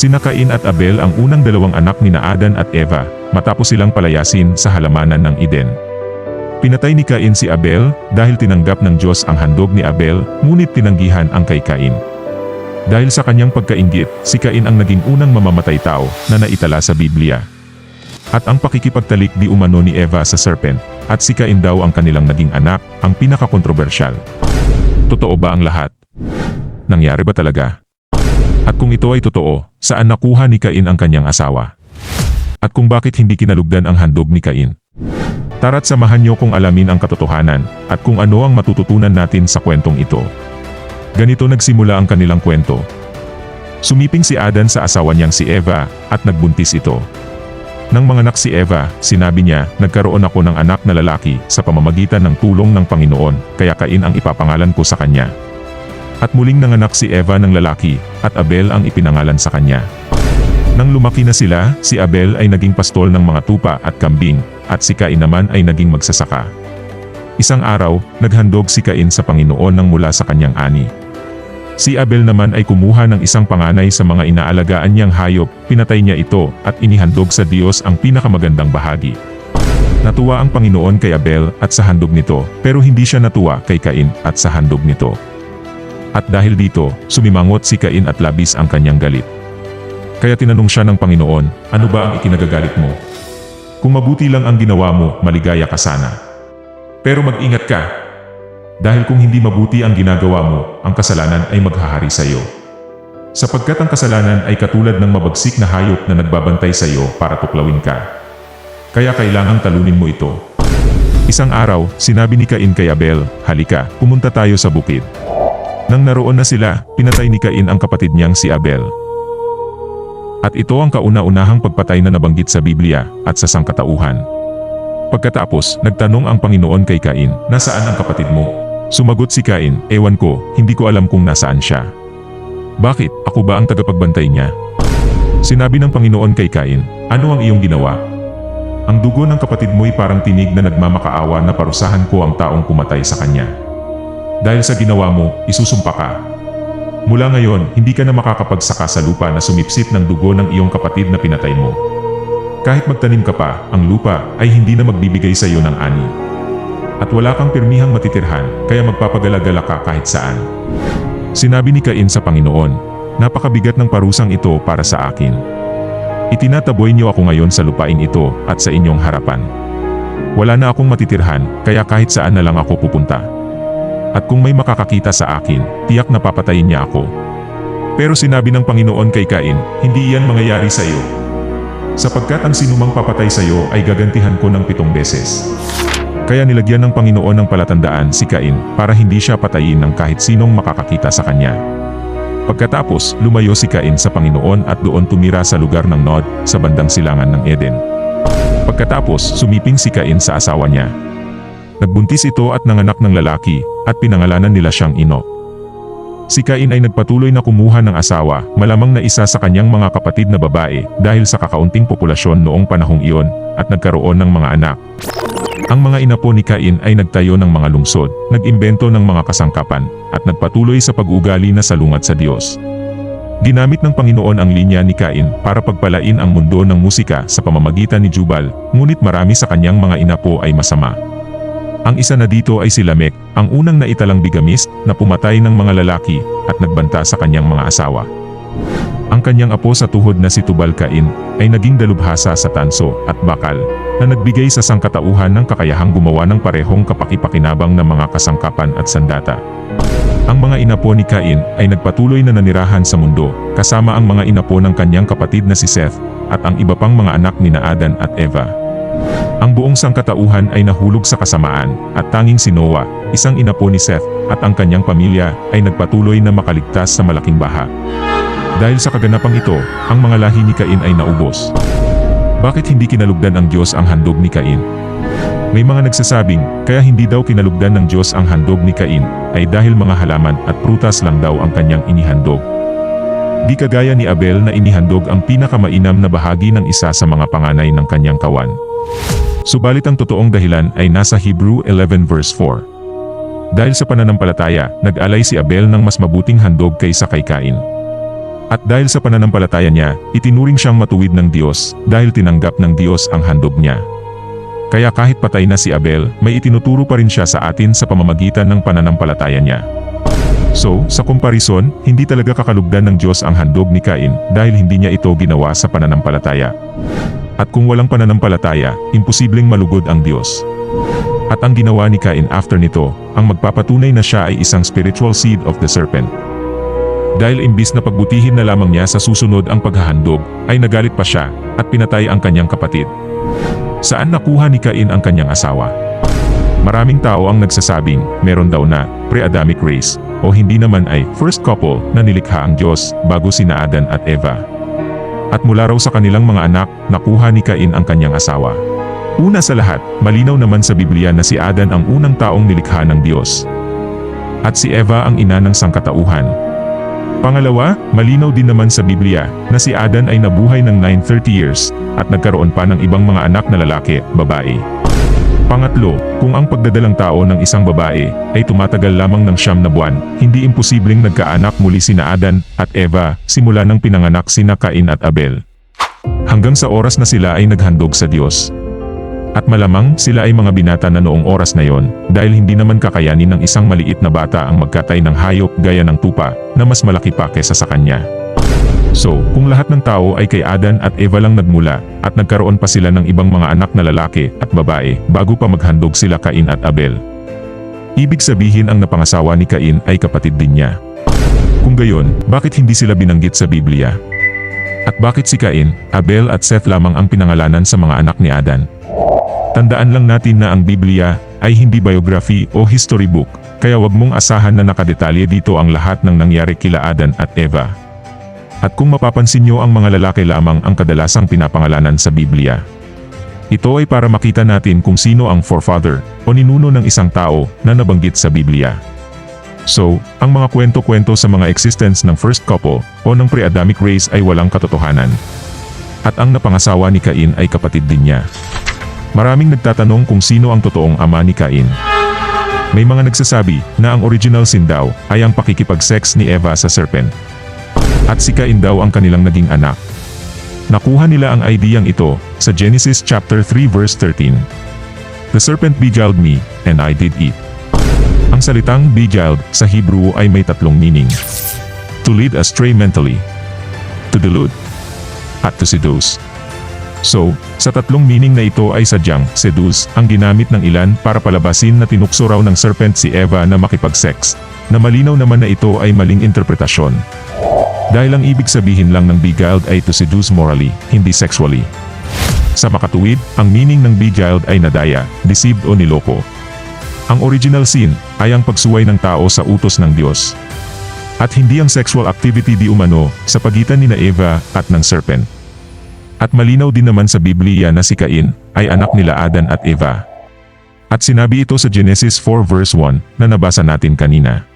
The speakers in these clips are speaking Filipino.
Sina Cain at Abel ang unang dalawang anak ni Adan at Eva, matapos silang palayasin sa halamanan ng Eden. Pinatay ni Cain si Abel dahil tinanggap ng Diyos ang handog ni Abel, ngunit tinanggihan ang kay Cain. Dahil sa kanyang pagkaingit, si Cain ang naging unang mamamatay tao na naitala sa Biblia. At ang pakikipagtalik di umano ni Eva sa serpent, at si Cain daw ang kanilang naging anak, ang pinakakontrobersyal. Totoo ba ang lahat? Nangyari ba talaga? At kung ito ay totoo, saan nakuha ni Cain ang kanyang asawa? At kung bakit hindi kinalugdan ang handog ni Cain? Tara't samahan niyo kung alamin ang katotohanan, at kung ano ang matututunan natin sa kwentong ito. Ganito nagsimula ang kanilang kwento. Sumiping si Adan sa asawa niyang si Eva, at nagbuntis ito. Nang manganak si Eva, sinabi niya, nagkaroon ako ng anak na lalaki sa pamamagitan ng tulong ng Panginoon, kaya Cain ang ipapangalan ko sa kanya. At muling nanganak si Eva ng lalaki, at Abel ang ipinangalan sa kanya. Nang lumaki na sila, si Abel ay naging pastol ng mga tupa at kambing, at si Cain naman ay naging magsasaka. Isang araw, naghandog si Cain sa Panginoon ng mula sa kanyang ani. Si Abel naman ay kumuha ng isang panganay sa mga inaalagaan niyang hayop, pinatay niya ito, at inihandog sa Diyos ang pinakamagandang bahagi. Natuwa ang Panginoon kay Abel at sa handog nito, pero hindi siya natuwa kay Cain at sa handog nito. At dahil dito, sumimangot si Cain at labis ang kanyang galit. Kaya tinanong siya ng Panginoon, ano ba ang ikinagagalit mo? Kung mabuti lang ang ginawa mo, maligaya ka sana. Pero mag-ingat ka. Dahil kung hindi mabuti ang ginagawa mo, ang kasalanan ay maghahari sa iyo. Sapagkat ang kasalanan ay katulad ng mabagsik na hayop na nagbabantay sa iyo para tuklawin ka. Kaya kailangang talunin mo ito. Isang araw, sinabi ni Cain kay Abel, Halika, pumunta tayo sa bukid. Nang naroon na sila, pinatay ni Cain ang kapatid niyang si Abel. At ito ang kauna-unahang pagpatay na nabanggit sa Biblia at sa sangkatauhan. Pagkatapos, nagtanong ang Panginoon kay Cain, Nasaan ang kapatid mo? Sumagot si Cain, Ewan ko, hindi ko alam kung nasaan siya. Bakit, ako ba ang tagapagbantay niya? Sinabi ng Panginoon kay Cain, Ano ang iyong ginawa? Ang dugo ng kapatid mo'y parang tinig na nagmamakaawa na parusahan ko ang taong pumatay sa kanya. Dahil sa ginawa mo, isusumpa ka. Mula ngayon, hindi ka na makakapagsaka sa lupa na sumipsip ng dugo ng iyong kapatid na pinatay mo. Kahit magtanim ka pa, ang lupa ay hindi na magbibigay sa iyo ng ani. At wala kang pirmihang matitirhan, kaya magpapagalagala ka kahit saan. Sinabi ni Cain sa Panginoon, Napakabigat ng parusang ito para sa akin. Itinataboy niyo ako ngayon sa lupain ito at sa inyong harapan. Wala na akong matitirhan, kaya kahit saan na lang ako pupunta. At kung may makakakita sa akin, tiyak na papatayin niya ako. Pero sinabi ng Panginoon kay Cain, hindi yan mangyayari sa iyo. Sapagkat ang sinumang papatay sa iyo ay gagantihan ko ng pitong beses. Kaya nilagyan ng Panginoon ng palatandaan si Cain para hindi siya patayin ng kahit sinong makakakita sa kanya. Pagkatapos, lumayo si Cain sa Panginoon at doon tumira sa lugar ng Nod, sa bandang silangan ng Eden. Pagkatapos, sumiping si Cain sa asawa niya. Nagbuntis ito at nanganak ng lalaki, at pinangalanan nila siyang Ino. Si Cain ay nagpatuloy na kumuha ng asawa, malamang na isa sa kanyang mga kapatid na babae, dahil sa kakaunting populasyon noong panahong iyon, at nagkaroon ng mga anak. Ang mga inapo ni Cain ay nagtayo ng mga lungsod, nag-imbento ng mga kasangkapan, at nagpatuloy sa pag-ugali na salungat sa Diyos. Ginamit ng Panginoon ang linya ni Cain para pagpalain ang mundo ng musika sa pamamagitan ni Jubal, ngunit marami sa kanyang mga inapo ay masama. Ang isa na dito ay si Lamek, ang unang naitalang bigamist na pumatay ng mga lalaki at nagbanta sa kanyang mga asawa. Ang kanyang apo sa tuhod na si Tubal Cain ay naging dalubhasa sa tanso at bakal na nagbigay sa sangkatauhan ng kakayahang gumawa ng parehong kapakipakinabang ng mga kasangkapan at sandata. Ang mga inapo ni Cain ay nagpatuloy na nanirahan sa mundo, kasama ang mga inapo ng kanyang kapatid na si Seth, at ang iba pang mga anak ni na Adan at Eva. Ang buong sangkatauhan ay nahulog sa kasamaan, at tanging si Noah, isang inapo ni Seth, at ang kanyang pamilya ay nagpatuloy na makaligtas sa malaking baha. Dahil sa kaganapang ito, ang mga lahi ni Cain ay naubos. Bakit hindi kinalugdan ang Diyos ang handog ni Cain? May mga nagsasabing, kaya hindi daw kinalugdan ng Diyos ang handog ni Cain, ay dahil mga halaman at prutas lang daw ang kanyang inihandog. Di kagaya ni Abel na inihandog ang pinakamainam na bahagi ng isa sa mga panganay ng kanyang kawan. Subalit ang totoong dahilan ay nasa Hebrew 11 verse 4. Dahil sa pananampalataya, nag-alay si Abel ng mas mabuting handog kaysa kay Cain. At dahil sa pananampalataya niya, itinuring siyang matuwid ng Diyos dahil tinanggap ng Diyos ang handog niya. Kaya kahit patay na si Abel, may itinuturo pa rin siya sa atin sa pamamagitan ng pananampalataya niya. So, sa komparison, hindi talaga kakalugdan ng Diyos ang handog ni Cain dahil hindi niya ito ginawa sa pananampalataya. At kung walang pananampalataya, imposibleng malugod ang Diyos. At ang ginawa ni Cain after nito, ang magpapatunay na siya ay isang spiritual seed of the serpent. Dahil imbis na pagbutihin na lamang niya sa susunod ang paghahandog, ay nagalit pa siya at pinatay ang kanyang kapatid. Saan nakuha ni Cain ang kanyang asawa? Maraming tao ang nagsasabing meron daw na pre-Adamic race o hindi naman ay first couple na nilikha ang Diyos bago sina Adan at Eva. At mula raw sa kanilang mga anak, nakuha ni Cain ang kanyang asawa. Una sa lahat, malinaw naman sa Biblia na si Adan ang unang taong nilikha ng Diyos. At si Eva ang ina ng sangkatauhan. Pangalawa, malinaw din naman sa Biblia na si Adan ay nabuhay ng 930 years at nagkaroon pa ng ibang mga anak na lalaki, babae. Pangatlo, kung ang pagdadalang tao ng isang babae ay tumatagal lamang ng siyam na buwan, hindi imposibleng nagkaanak muli sina Adan at Eva simula ng pinanganak sina Cain at Abel. Hanggang sa oras na sila ay naghandog sa Diyos. At malamang sila ay mga binata na noong oras na yon dahil hindi naman kakayanin ng isang maliit na bata ang magkatay ng hayop gaya ng tupa na mas malaki pa kesa sa kanya. So, kung lahat ng tao ay kay Adan at Eva lang nagmula, at nagkaroon pa sila ng ibang mga anak na lalaki at babae bago pa maghandog sila Cain at Abel. Ibig sabihin ang napangasawa ni Cain ay kapatid din niya. Kung gayon, bakit hindi sila binanggit sa Biblia? At bakit si Cain, Abel at Seth lamang ang pinangalanan sa mga anak ni Adan? Tandaan lang natin na ang Biblia ay hindi biography o history book, kaya wag mong asahan na nakadetalye dito ang lahat ng nangyari kila Adan at Eva. At kung mapapansin nyo ang mga lalaki lamang ang kadalasang pinapangalanan sa Biblia. Ito ay para makita natin kung sino ang forefather o ninuno ng isang tao na nabanggit sa Biblia. So, ang mga kwento-kwento sa mga existence ng first couple o ng pre-Adamic race ay walang katotohanan. At ang napangasawa ni Cain ay kapatid din niya. Maraming nagtatanong kung sino ang totoong ama ni Cain. May mga nagsasabi na ang original sin daw ay ang pakikipag-sex ni Eva sa serpent. At si Cain daw ang kanilang naging anak. Nakuha nila ang ideyang ito sa Genesis chapter 3 verse 13. The serpent beguiled me, and I did eat. Ang salitang beguiled sa Hebrew ay may tatlong meaning. To lead astray mentally, to delude, at to seduce. So, sa tatlong meaning na ito ay sadyang seduce ang ginamit ng ilan para palabasin na tinukso raw ng serpent si Eva na makipag-sex, na malinaw naman na ito ay maling interpretasyon. Dahil ang ibig sabihin lang ng beguiled ay to seduce morally, hindi sexually. Sa makatuwid, ang meaning ng beguiled ay nadaya, deceived o niloko. Ang original sin ay ang pagsuway ng tao sa utos ng Diyos. At hindi ang sexual activity di umano sa pagitan ni na Eva at ng serpent. At malinaw din naman sa Biblia na si Cain ay anak nila Adan at Eva. At sinabi ito sa Genesis 4 verse 1 na nabasa natin kanina.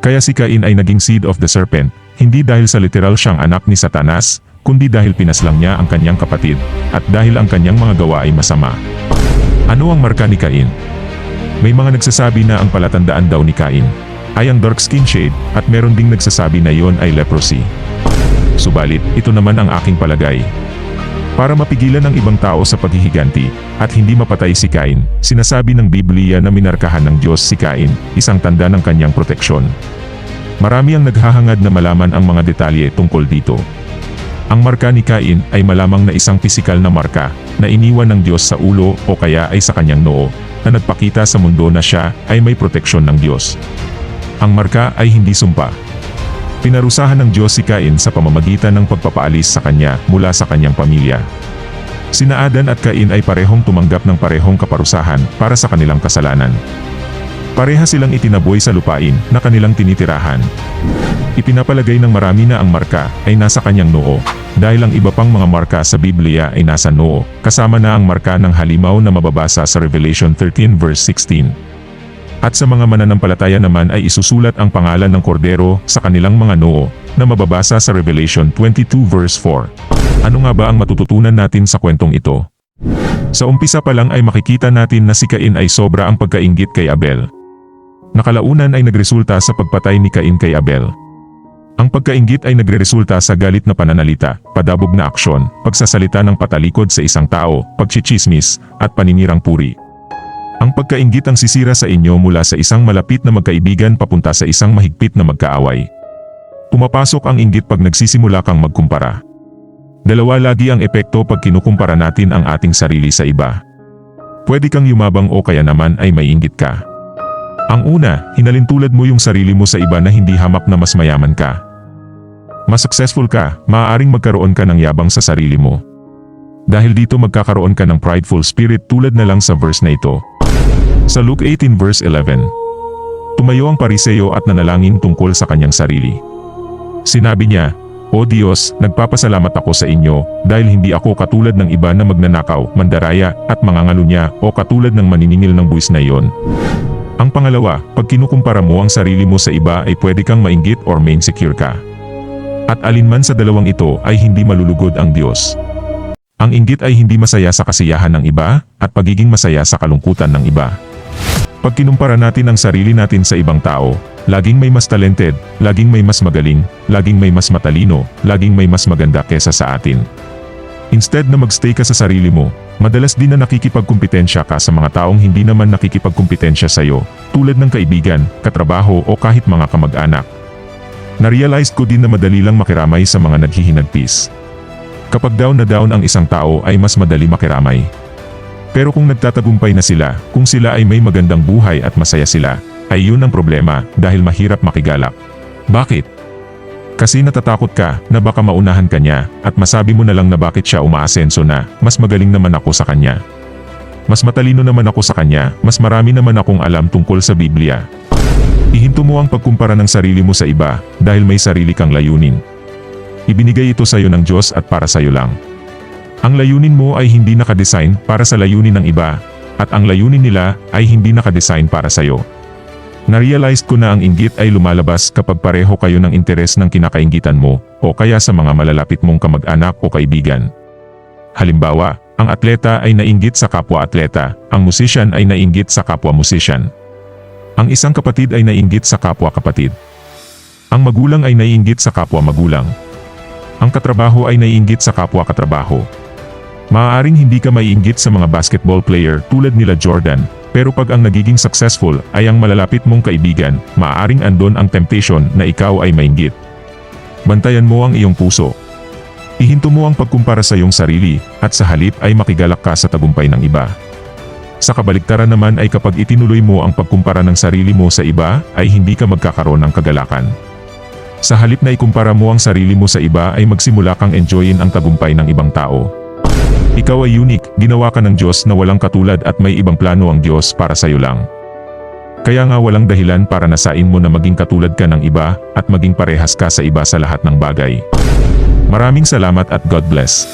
Kaya si Cain ay naging seed of the serpent, hindi dahil sa literal siyang anak ni Satanas, kundi dahil pinaslang niya ang kanyang kapatid, at dahil ang kanyang mga gawa ay masama. Ano ang marka ni Cain? May mga nagsasabi na ang palatandaan daw ni Cain ay ang dark skin shade at meron ding nagsasabi na yon ay leprosy. Subalit, ito naman ang aking palagay. Para mapigilan ang ibang tao sa paghihiganti at hindi mapatay si Cain, sinasabi ng Biblia na minarkahan ng Diyos si Cain, isang tanda ng kanyang proteksyon. Marami ang naghahangad na malaman ang mga detalye tungkol dito. Ang marka ni Cain ay malamang na isang pisikal na marka na iniwan ng Diyos sa ulo o kaya ay sa kanyang noo na nagpakita sa mundo na siya ay may proteksyon ng Diyos. Ang marka ay hindi sumpa. Pinarusahan ng Diyos si Cain sa pamamagitan ng pagpapaalis sa kanya mula sa kanyang pamilya. Sina Adan at Cain ay parehong tumanggap ng parehong kaparusahan para sa kanilang kasalanan. Pareha silang itinaboy sa lupain na kanilang tinitirahan. Ipinapalagay ng marami na ang marka ay nasa kanyang noo, dahil ang iba pang mga marka sa Biblia ay nasa noo, kasama na ang marka ng halimaw na mababasa sa Revelation 13 verse 16. At sa mga mananampalataya naman ay isusulat ang pangalan ng kordero sa kanilang mga noo, na mababasa sa Revelation 22 verse 4. Ano nga ba ang matututunan natin sa kwentong ito? Sa umpisa pa lang ay makikita natin na si Cain ay sobra ang pagkaingit kay Abel. Nakalaunan ay nagresulta sa pagpatay ni Cain kay Abel. Ang pagkaingit ay nagreresulta sa galit na pananalita, padabog na aksyon, pagsasalita ng patalikod sa isang tao, pagchichismis, at paninirang puri. Ang pagkaingit ang sisira sa inyo mula sa isang malapit na magkaibigan papunta sa isang mahigpit na magkaaway. Pumapasok ang inggit pag nagsisimula kang magkumpara. Dalawa lagi ang epekto pag kinukumpara natin ang ating sarili sa iba. Pwede kang yumabang o kaya naman ay may inggit ka. Ang una, hinalintulad mo yung sarili mo sa iba na hindi hamak na mas mayaman ka. Mas successful ka, maaaring magkaroon ka ng yabang sa sarili mo. Dahil dito magkakaroon ka ng prideful spirit tulad na lang sa verse na ito. Sa Luke 18 verse 11. Tumayo ang pariseo at nanalangin tungkol sa kanyang sarili. Sinabi niya, O Diyos, nagpapasalamat ako sa inyo dahil hindi ako katulad ng iba na magnanakaw, mandaraya at mangangalunya o katulad ng maniningil ng buwis na iyon. Ang pangalawa, pag kinukumpara mo ang sarili mo sa iba ay pwede kang mainggit or main secure ka. At alinman sa dalawang ito ay hindi malulugod ang Diyos. Ang inggit ay hindi masaya sa kasiyahan ng iba at pagiging masaya sa kalungkutan ng iba. Pag kinumpara natin ang sarili natin sa ibang tao, laging may mas talented, laging may mas magaling, laging may mas matalino, laging may mas maganda kesa sa atin. Instead na magstay ka sa sarili mo, madalas din na nakikipagkumpetensya ka sa mga taong hindi naman nakikipagkumpetensya sa iyo, tulad ng kaibigan, katrabaho o kahit mga kamag-anak. Narealize ko din na madali lang makiramay sa mga naghihinagpis. Kapag down na down ang isang tao ay mas madali makiramay. Pero kung nagtatagumpay na sila, kung sila ay may magandang buhay at masaya sila, ay yun ang problema dahil mahirap makigalak. Bakit? Kasi natatakot ka na baka maunahan ka niya at masabi mo na lang na bakit siya umaasenso na, mas magaling naman ako sa kanya. Mas matalino naman ako sa kanya, mas marami naman akong alam tungkol sa Biblia. Ihinto mo ang pagkumpara ng sarili mo sa iba dahil may sarili kang layunin. Ibinigay ito sa iyo ng Diyos at para sa iyo lang. Ang layunin mo ay hindi nakadesign para sa layunin ng iba, at ang layunin nila ay hindi nakadesign para sa iyo. Narealize ko na ang inggit ay lumalabas kapag pareho kayo ng interes ng kinakainggitan mo o kaya sa mga malalapit mong kamag-anak o kaibigan. Halimbawa, ang atleta ay nainggit sa kapwa-atleta, ang musician ay nainggit sa kapwa-musician. Ang isang kapatid ay nainggit sa kapwa-kapatid. Ang magulang ay naiinggit sa kapwa-magulang. Ang katrabaho ay naiinggit sa kapwa-katrabaho. Maaaring hindi ka maiinggit sa mga basketball player tulad nila Jordan, pero pag ang nagiging successful ay ang malalapit mong kaibigan, maaaring andon ang temptation na ikaw ay mainggit. Bantayan mo ang iyong puso. Ihinto mo ang pagkumpara sa iyong sarili, at sa halip ay makigalak ka sa tagumpay ng iba. Sa kabaliktaran naman ay kapag itinuloy mo ang pagkumpara ng sarili mo sa iba, ay hindi ka magkakaroon ng kagalakan. Sa halip na ikumpara mo ang sarili mo sa iba ay magsimula kang enjoyin ang tagumpay ng ibang tao. Ikaw ay unique, ginawa ka ng Diyos na walang katulad at may ibang plano ang Diyos para sa iyo lang. Kaya nga walang dahilan para nasain mo na maging katulad ka ng iba at maging parehas ka sa iba sa lahat ng bagay. Maraming salamat at God bless.